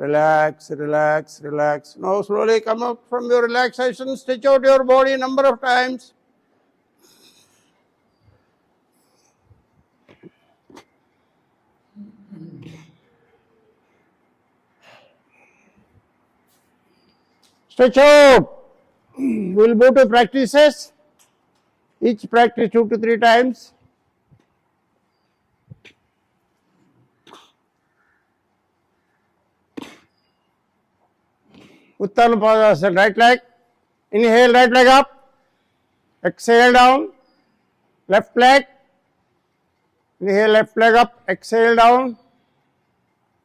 Relax, relax, relax. Now slowly come up from your relaxation, stretch out your body number of times. Stretch out. We'll go to practices. Each practice two to three times. Utthan पदासन right leg inhale right leg up exhale down left leg inhale left leg up exhale down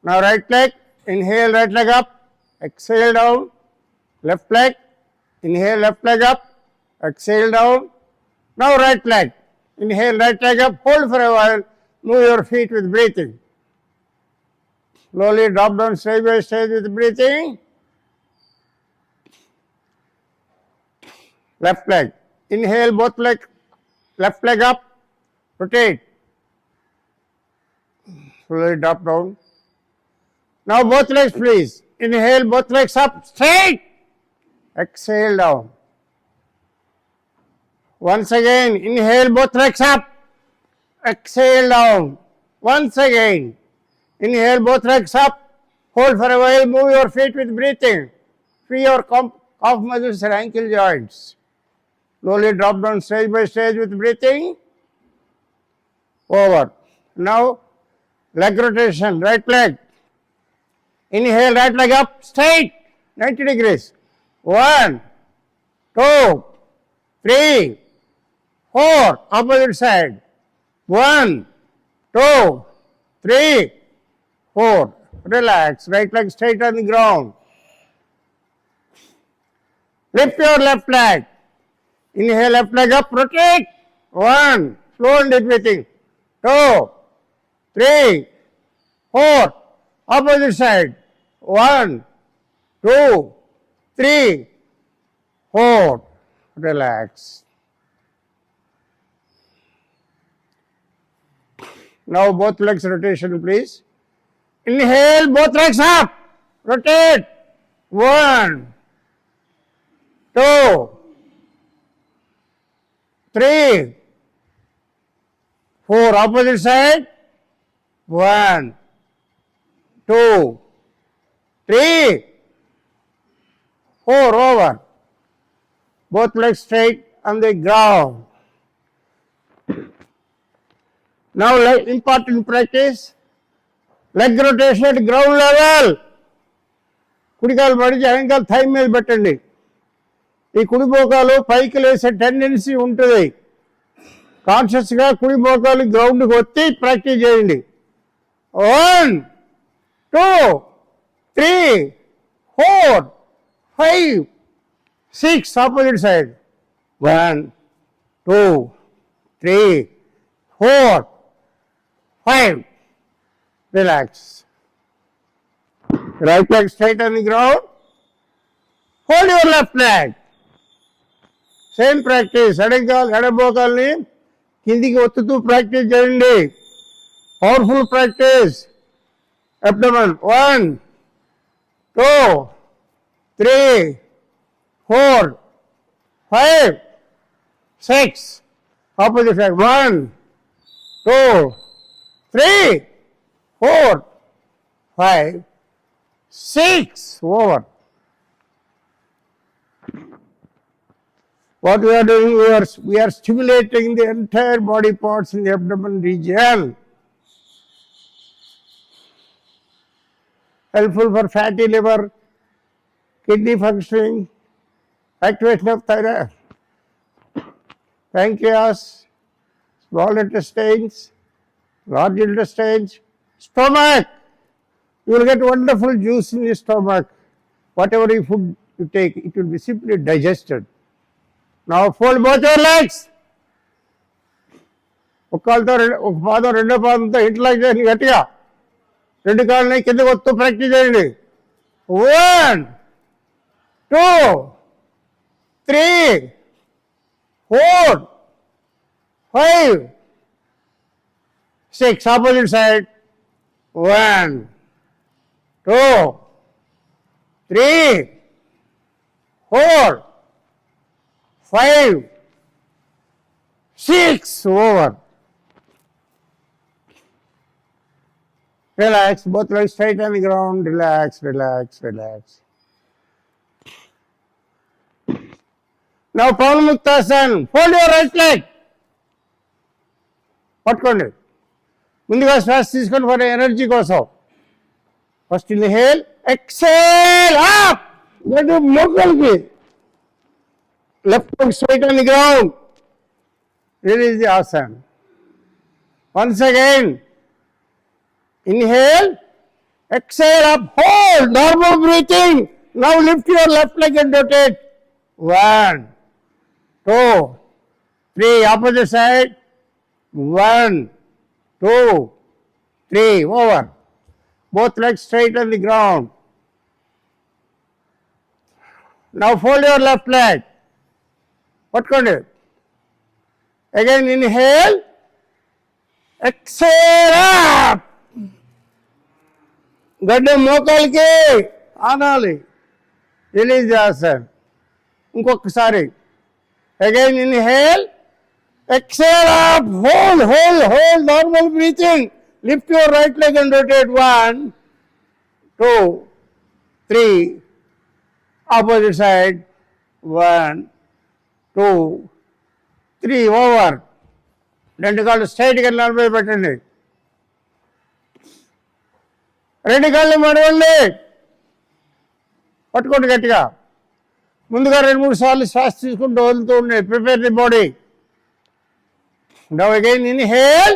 now right leg inhale right leg up exhale down left leg inhale left leg up exhale down now right leg inhale right leg up hold for a while move your feet with breathing slowly drop down stage by stage with breathing left leg. Inhale, both leg, left leg up, rotate. Slowly drop down. Now both legs, please. Inhale, both legs up, straight. Exhale down. Once again, inhale, both legs up. Exhale down. Once again, inhale, both legs up. Hold for a while, move your feet with breathing. Free your calf muscles and ankle joints. slowly drop down stage by stage with breathing. Over. Now, leg rotation, right leg. Inhale, right leg up, straight, 90 degrees. One, two, three, four, opposite side. One, two, three, four. Relax, right leg straight on the ground. Lift your left leg. Inhale left leg up, rotate. One. Slow and deep breathing. Two. Three. Four. Opposite side. One. Two. Three. Four. Relax. Now both legs rotation, please. Inhale, both legs up. Rotate. One. Two. Three four opposite side one two three four over both leg straight on the ground now important practice leg rotation ground level కుడికాయలు పడి వెనకాల thyme మీద పెట్టండి ఈ కుడిపోకాలు పైకి లేసే tendency ఉంటుంది కాన్షియస్గా కుడి గ్రౌండ్కి వచ్చి ప్రాక్టీస్ చేయండి one two three four five six opposite side one two three four five relax right leg straight on ground hold your left leg same practice ఎడగాలి ఎడబోకాలని కిందికి ఒత్తుతూ ప్రాక్టీస్ చేయండి powerful practice abdomen one two three four five six opposite side one two three four five six over What we are doing, we are, we are stimulating the entire body parts in the abdomen region. Helpful for fatty liver, kidney functioning, activation of thyroid, pancreas, small intestines, large intestines, stomach. You will get wonderful juice in your stomach. Whatever you food you take, it will be simply digested. Now fold both your legs ఒక్కళ్ళతో ఒక పాదం రెండో పాదంతో ఇంట్లో చేయండి గట్టిగా రెండు కాళ్ళని కింద వస్తూ ప్రాక్టీస్ చేయండి one two three four five six opposite side one two three four Five six over Relax, both legs straight on the ground. Relax, relax, relax. Now, Pavanmuktasan, fold your right leg. పట్టుకోండి ముందుగా శ్వాస తీసుకోండి for energy కోసం first inhale exhale up గడ్డు left foot straight on the ground. is the asana. Once again, inhale, exhale, uphold, normal breathing. Now lift your left leg and rotate. One, two, three, opposite side. One, two, three, over. Both legs straight on the ground. Now fold your left leg. పట్టుకోండి again inhale exhale గడ్డ మోకాలకి ఆనాలి release చేస్తాను ఇంకొకసారి again inhale exhale up hold hold hold normal breathing lift your right leg and rotate one two three opposite side one two three over రెండు కాళ్ళు స్ట్రైట్గా నిలబడి పెట్టండి రెండు కాళ్ళు మడవండి పట్టుకోండి గట్టిగా ముందుగా రెండు మూడు సార్లు శ్వాస తీసుకుంటూ వదులుతూ ఉండే ప్రిపేర్ ది బాడీ డవ్ అగైన్ ఇన్హేల్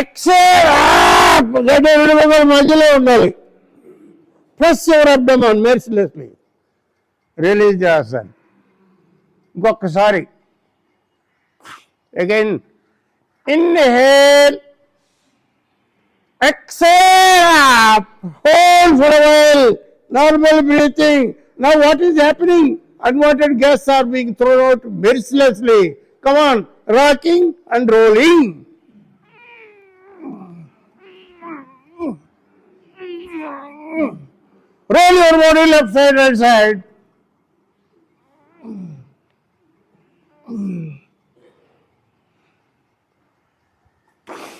ఎక్సేల్ రెండు మొగ్గల మధ్యలో ఉండాలి ప్లస్ ఎవరు అబ్డమన్ మెర్సిలెస్లీ రిలీజ్ చేస్తాను ఇంకొకసారి again inhale exhale hold for a while normal breathing now what is happening unwanted gas are being thrown out mercilessly come on rocking and rolling roll your body left side right side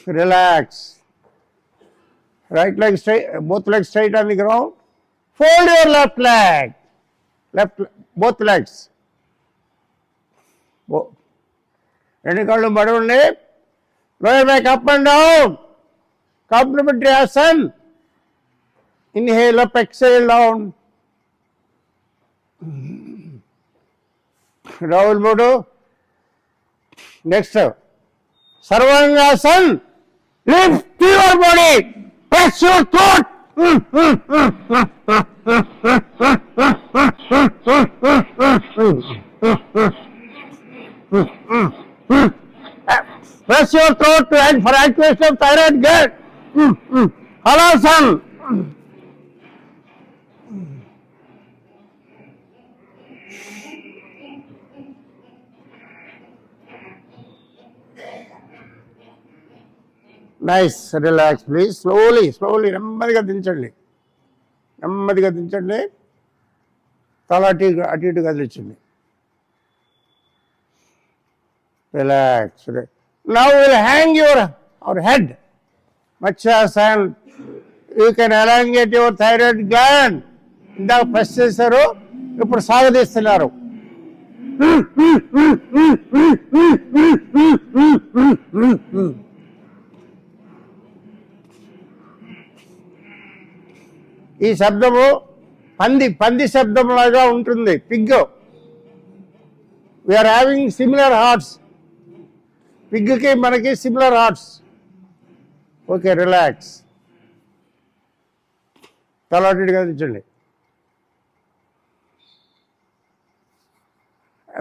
Relax. Right leg straight, both legs straight on the ground. Fold your left leg. Left, both legs. రెండు కాళ్ళు మడవండి lower back up and down complementary ఆసన్ inhale up exhale down రావుల్ మూడు Next step. Sarvangasana. Lift your body. Press your throat. Press your throat and for activation of thyroid gland. Halasana. Nice relax please slowly slowly నెమ్మదిగా దించండి నెమ్మదిగా దించండి తల అటు అటు ఇటు కదిలించండి relax now will hang your our head మచ్చాస్ you can elongate your thyroid gland ఇందాక first చేశారు ఇప్పుడు సాగదీస్తున్నారు Mm-hmm. ఈ శబ్దము పంది పంది శబ్దం లాగా ఉంటుంది pig we are having similar hearts పిగ్గుకి మనకి సిమిలర్ హార్ట్స్ ఓకే రిలాక్స్ తలాటిగా తెచ్చండి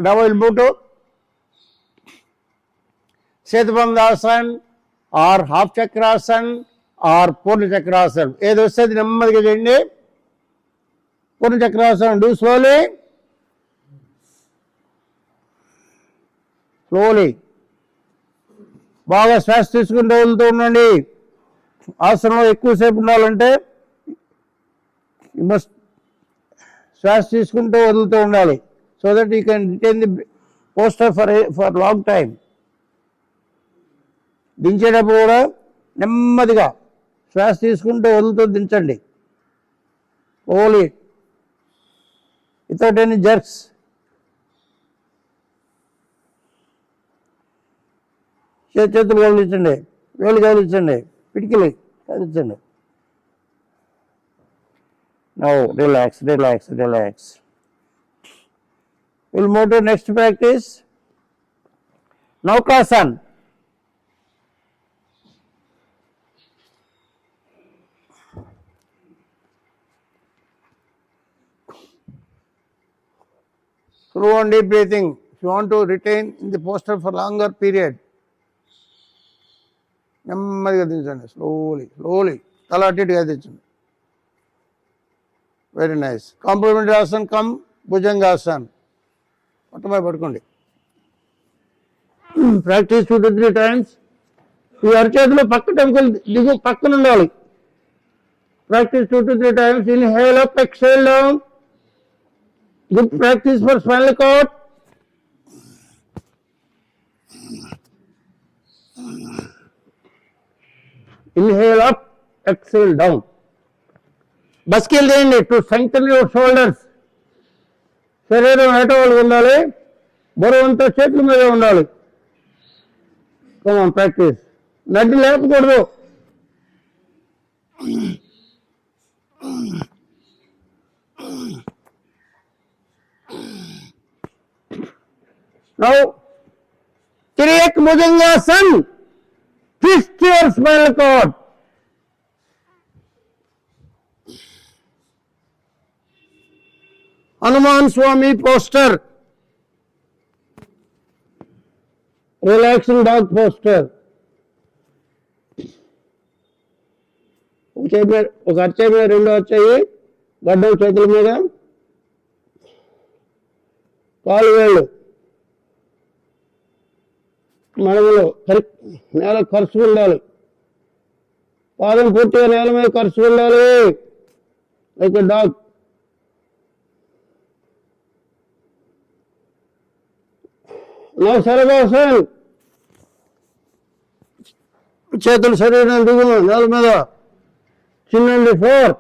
double boot move or half chakrasan or పూర్ణచక్రాసనం ఏది వస్తుంది నెమ్మదిగా చేయండి పూర్ణచక్రాసనం డూ స్లోలీ స్లోలీ బాగా శ్వాస తీసుకుంటూ వదులుతూ ఉండండి ఆసనంలో ఎక్కువసేపు ఉండాలంటే మస్ట్ శ్వాస తీసుకుంటూ వదులుతూ ఉండాలి so that you can retain the posture for for long time దించేటప్పుడు కూడా నెమ్మదిగా శ్వాస తీసుకుంటూ వదులుతూ దించండి ఓలీ వితౌట్ ఎనీ జర్క్స్ చేతులు కదిలించండి వేలు కదిలించండి పిడికిలి కదిలించండి now relax relax relax will move next practice నౌకాసన్ through on deep breathing. If you want to retain in the posture for longer period, నెమ్మదిగా దించండి స్లోలీ స్లోలీ తల అటుగా తెచ్చండి very nice complementary ఆసన్ come bhujangasan మొట్టమొదటి పడుకోండి practice two to three times ఈ అరచేతిలో పక్క టెంకలు దిగు పక్కన ఉండాలి practice two to three times inhale up exhale down Good practice for spinal cord. Inhale up exhale down బస్కిల్ చేయండి టు స్ట్రెంగ్తన్ యువర్ షోల్డర్స్ శరీరం ఏటవాళ్ళు ఉండాలి బరువంతా చేతుల మీద ఉండాలి కమాన్ ప్రాక్టీస్ నడ్డి లేపకూడదు Now, Tiriyak Bhujangasana, twist your spinal cord. Hanuman Swami poster, relaxing dog poster. ఒక చేతి మీద ఒక అరచేయి మీద రెండు వచ్చాయి గడ్డం చేతుల మీద కాలు వేళ్ళు మనములు పరి నేల ఖర్చు ఉండాలి పాదం పూర్తిగా నేల మీద ఖర్చు ఉండాలి లైక్ డాగ్ నా సరదాసన్ చేతులు సరైన దిగుమ నేల మీద చిన్న four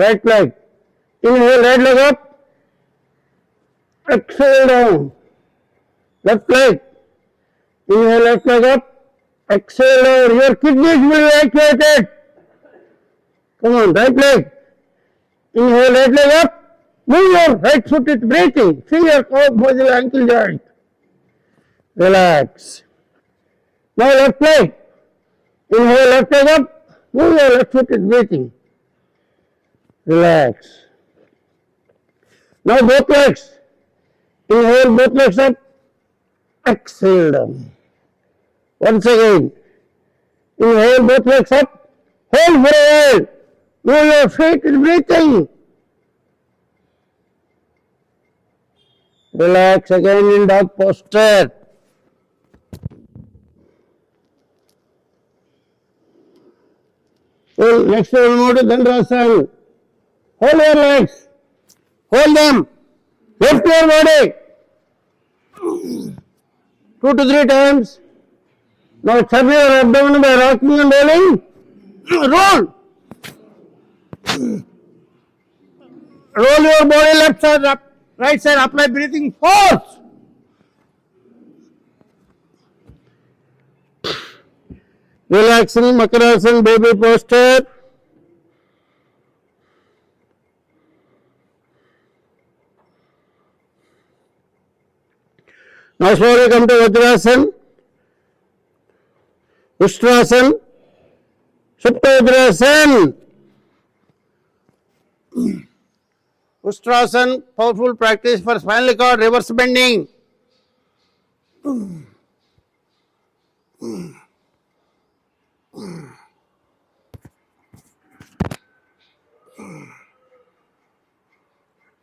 right leg inhale right leg up down left leg. inhale, left leg up. Exhale lower. Your kidneys will activate Come on, right leg. Inhale, right leg up. Move your right foot with breathing. Feel your core muscle ankle joint. Relax. Now left leg. Inhale, left leg up. Move your left foot with breathing. Relax. Now both legs. Inhale, both legs up. exhaled. Once again, inhale both legs up, hold for a while. Move your feet in breathing. Relax again in dog posture. Well, next we will move to Dandrasana. Hold your legs. Hold them. Lift your body. two to three times. Now tap your abdomen by rocking and rolling. Roll. Roll your body left side up, right side. Apply breathing force. Relaxing Makarasana baby posture. Now we come to Vajrasan, Ustrasan, Supta Vajrasan. Ustrasan, powerful practice for spinal cord reverse bending.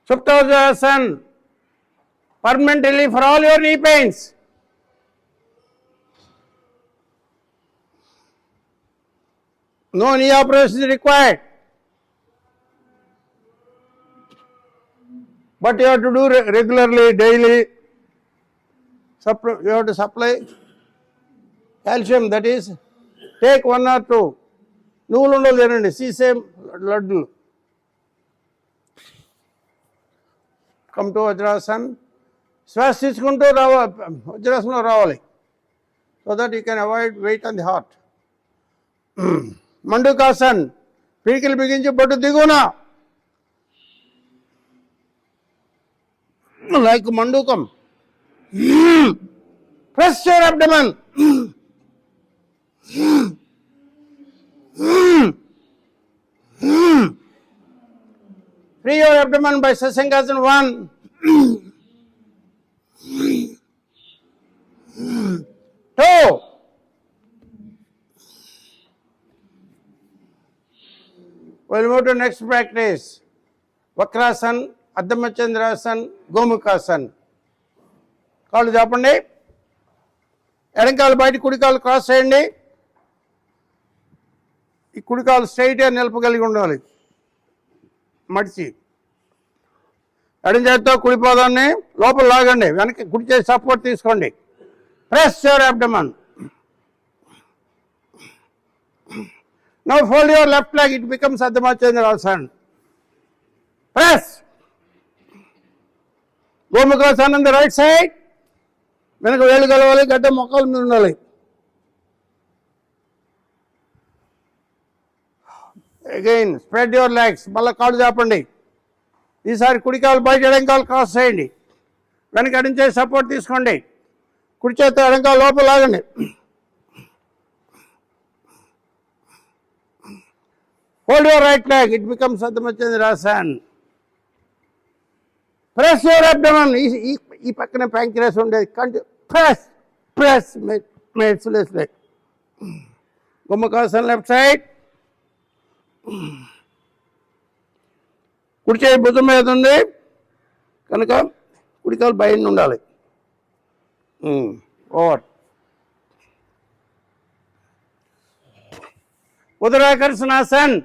Supta Vajrasan. permanent relief for all your knee pains. No knee operation is required. But you have to do re regularly, daily. Suppl you have to supply calcium, that is, take one or two. నువ్వులు ఉండవు తినండి sesame లడ్డులు come to Vajrasan శ్వాస తీసుకుంటూ రావాలి వజ్రాసనం రావాలి so that you can avoid weight on the heart మండుకాసన్ పీకిలు బిగించి బొట్టు దిగున like మండుకం press your abdomen free your abdomen by సస్యంగాసన్ one will move to next practice వక్రాసన్ అర్ధమచంద్రాసన్ గోముఖాసన్ కాళ్ళు చాపండి ఎడంకాలు బయట కుడికాలు క్రాస్ చేయండి ఈ కుడికాలు స్ట్రైట్గా నిలపగలిగి ఉండాలి మడిచి ఎడం చేతితో కుడిపోదాన్ని లోపల లాగండి వెనక్కి గుడి చేసి సపోర్ట్ తీసుకోండి press your abdomen Now fold your left leg, it becomes Adhamachandra Press. Gomukhasana on the right side వెనక వేళ్ళు కలవాలి గడ్డ మొక్కల మీద ఉండాలి అగైన్ స్ప్రెడ్ యువర్ లెగ్స్ మళ్ళీ కాడు చేపండి ఈసారి కుడికాలు బయట ఎడంకాలు క్రాస్ చేయండి వెనక ఎడంచేసి సపోర్ట్ తీసుకోండి కుడి చేత ఎడంకాలు లోపల లాగండి Hold right right leg, it becomes Sadhamachandrasana. Press your abdomen, ఈ పక్కన ప్యాంక్రాస్ ఉండేది కంటి ప్రెస్ ప్రెస్ మెడ్స్లెస్ లెగ్ గుమ్మకాసం లెఫ్ట్ సైడ్ కుడి చేయి భుజం మీద ఉంది కనుక కుడికాలు బయట ఉండాలి ఓవర్ hmm. ఉదరాకర్షణాసన్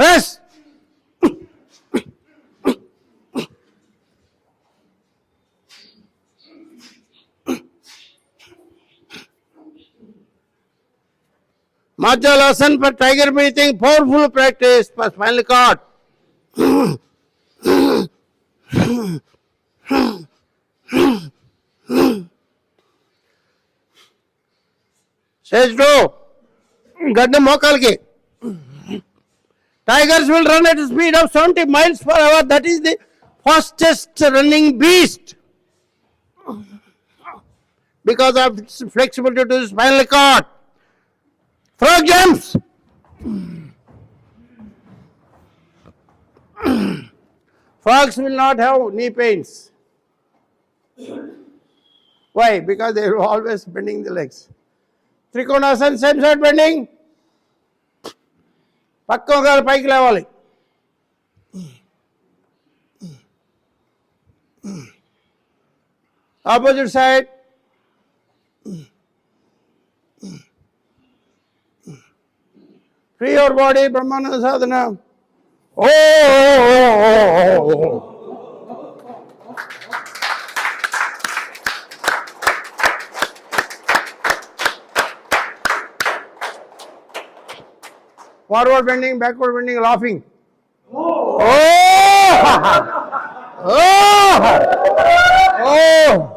बस Majal Hasan for tiger breathing, powerful practice for spinal cord. Says do. Gadda mokal ke. Tigers will run at a speed of 70 miles per hour. That is the fastest running beast. Because of its flexibility to the spinal cord. Frog jumps. Frogs will not have knee pains. Why? Because they are always bending the legs. Trikonasana, same side bending. పక్క ఒకవేళ పైకి లేవాలి opposite side free your body Brahmananda సాధన ఓ forward bending, backward bending, laughing. Oh! Oh! Oh!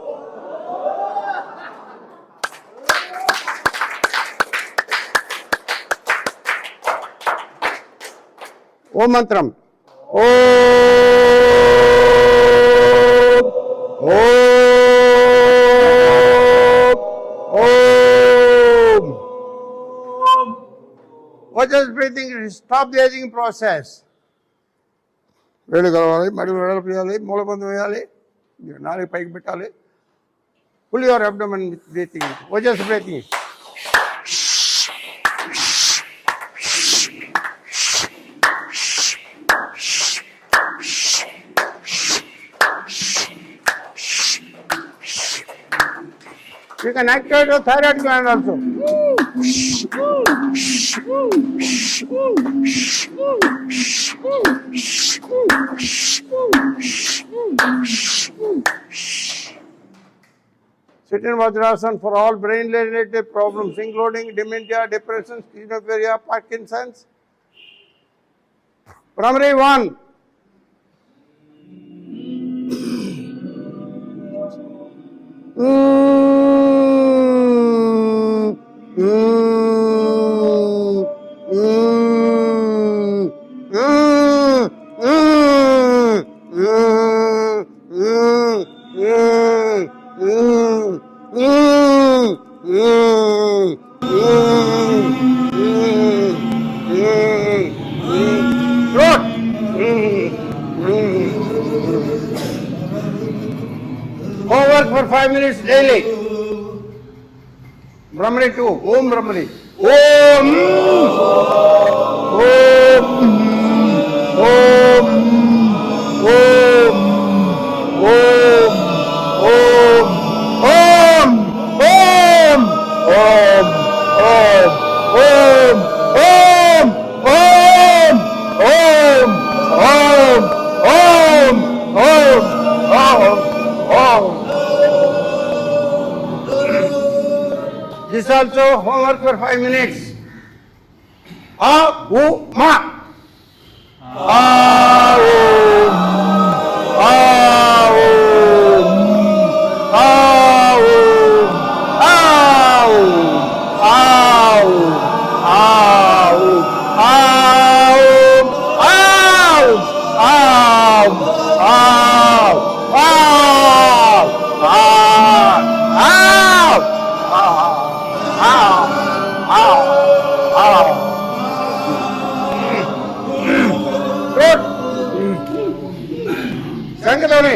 ఓ మంత్రం ఓ ఓ continuous breathing stop the ageing process వేలు కలవాలి మడుగు వెడల్పు చేయాలి మూలబంధం వేయాలి నాలుగు పైకి పెట్టాలి full your abdomen breathing Ojas breathing You can activate your thyroid gland also. Sit in Vajrasana for all brain related problems, including dementia, depression, schizophrenia, Parkinson's. Primary one. Mm. Mm. Ramani 2. Om Ramani. Om. also homework for five minutes. A, U, Ma. A. గంగలోని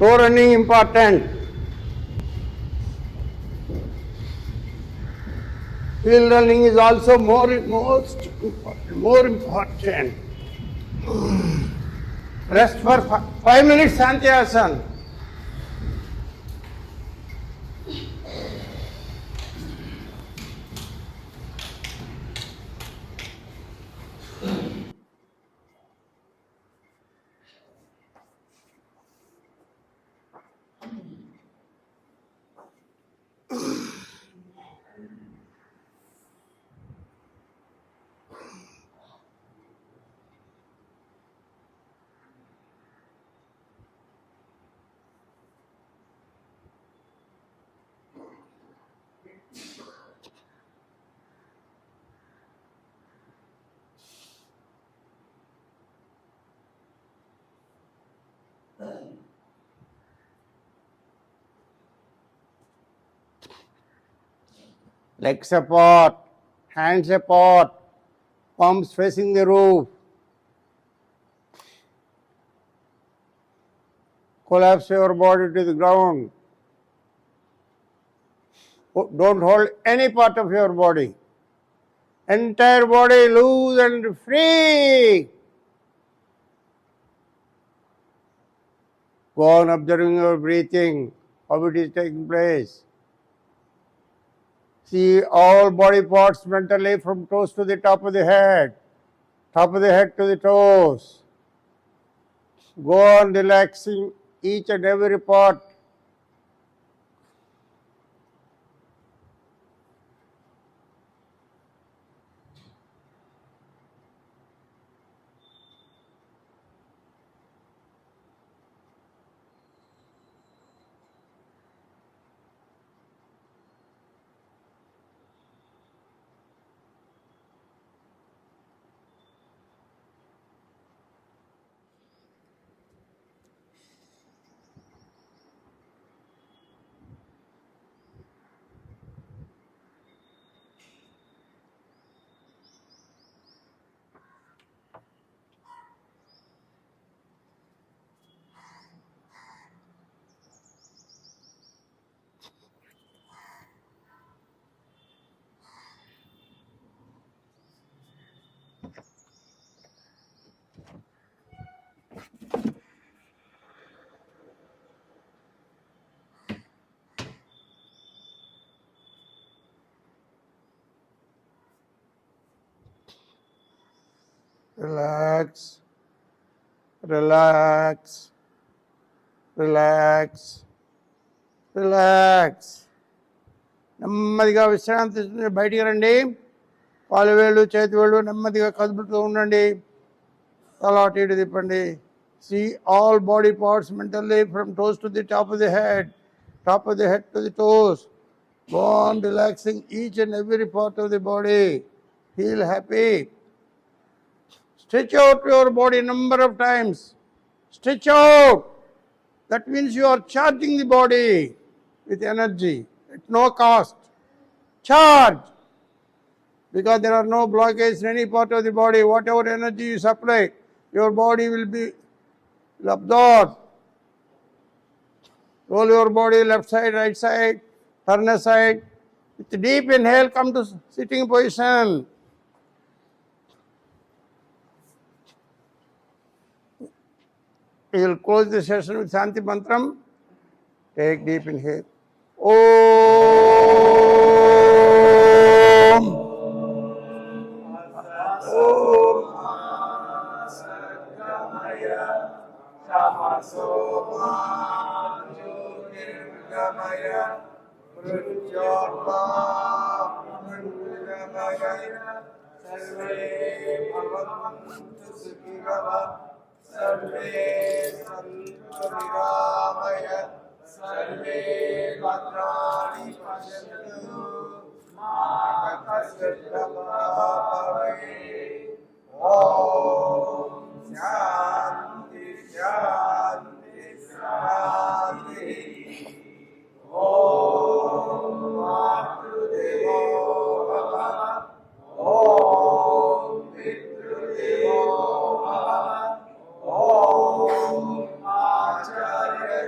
so running important hill running is also more most more important rest for five minutes santyasana legs apart, hands apart, palms facing the roof. Collapse your body to the ground. Don't hold any part of your body. Entire body loose and free. Go on observing your breathing, how it is taking place. See all body parts mentally from toes to the top of the head, top of the head to the toes. Go on relaxing each and every part relax relax relax relax నెమ్మదిగా విశ్రాంతి బయటికి రండి కాలు వేళ్ళు చేతి వేళ్ళు నెమ్మదిగా కదుపుతూ ఉండండి తల ఇటు తిప్పండి see all body parts mentally from toes to the top of the head top of the head to the toes bond relaxing each and every part of the body feel happy Stretch out your body number of times. Stretch out. That means you are charging the body with energy at no cost. Charge. Because there are no blockages in any part of the body. Whatever energy you supply, your body will be will Roll your body left side, right side, turn aside. With deep inhale, come to sitting position. We'll close the session with Shanti Mantram. Take deep inhale. Om. Om. Om. सर्वे सन्तु सर्वे भद्राणि पश्यन्तु मा कश्चित् ॐ शान्ति शान्ति ॐ मातृदेवो ॐ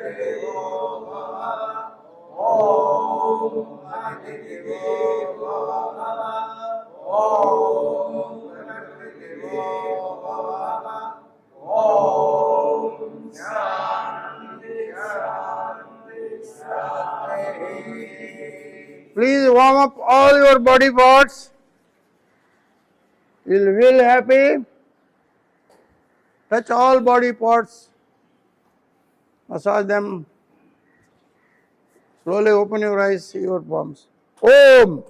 Please warm up all your body parts. You'll feel happy. Touch all body parts. massage them. Slowly open your eyes, your palms. Om!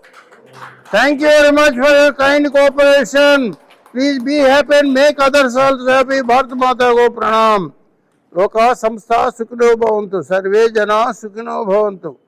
Thank you very much for your kind cooperation. Please be happy and make others also happy. Bharat Mata Go Pranam. Loka Samstha Sukhino Bhavantu. Sarve Jana Sukhino Bhavantu.